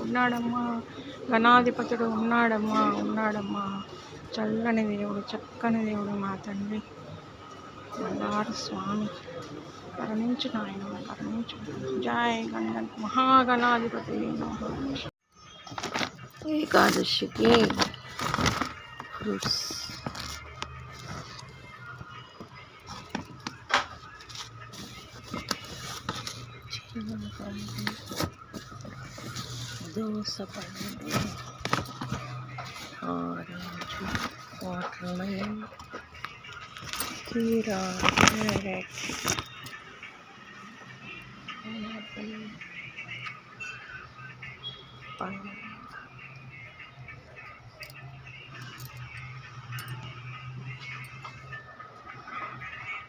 ఉన్నాడమ్మా. గణాధిపతుడు ఉన్నాడమ్మా ఉన్నాడమ్మా. చల్లని దేవుడు చక్కని దేవుడు మా తండ్రి. మల్లారు స్వామి. కరుణించు నాయన కరుణించు. జాయ్ గణ మహాగణాధిపతి Cruz. Sino na kami doon sa Panginoon? Orange, watermelon, kira, carrot. Ano pa yun? Panginoon.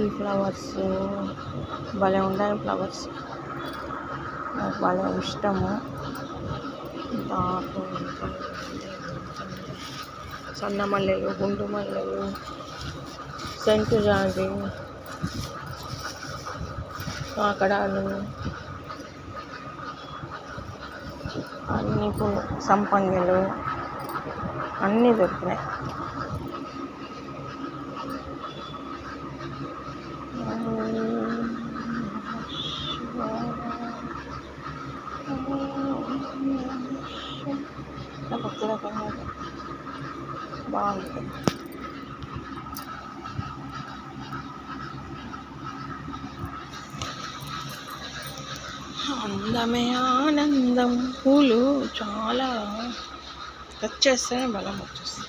ఈ ఫ్లవర్స్ భలే ఉన్నాయి ఫ్లవర్స్. నాకు భలే ఇష్టము. సన్న మల్లెలు గుండు మల్లెలు సెంటు జాజి కాకడాలు అన్ని పూలు సంపంగిలు అన్నీ దొరికినాయి. బాగుంటుంది అందమే ఆనందం. పూలు చాలా టచ్ చేస్తే బలం వచ్చేస్తుంది.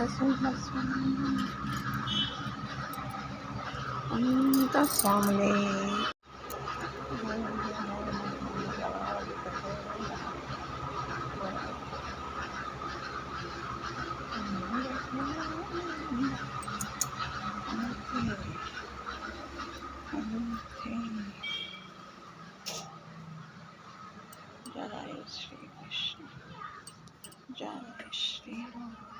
relação, relacionamento. Muita só, mulher. Já. Já.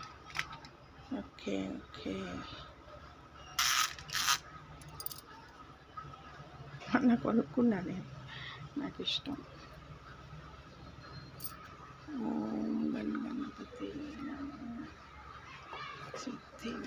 Okay okay మొన్న కొనుక్కున్నా నేను నాకు ఇష్టం ఓం గణపతి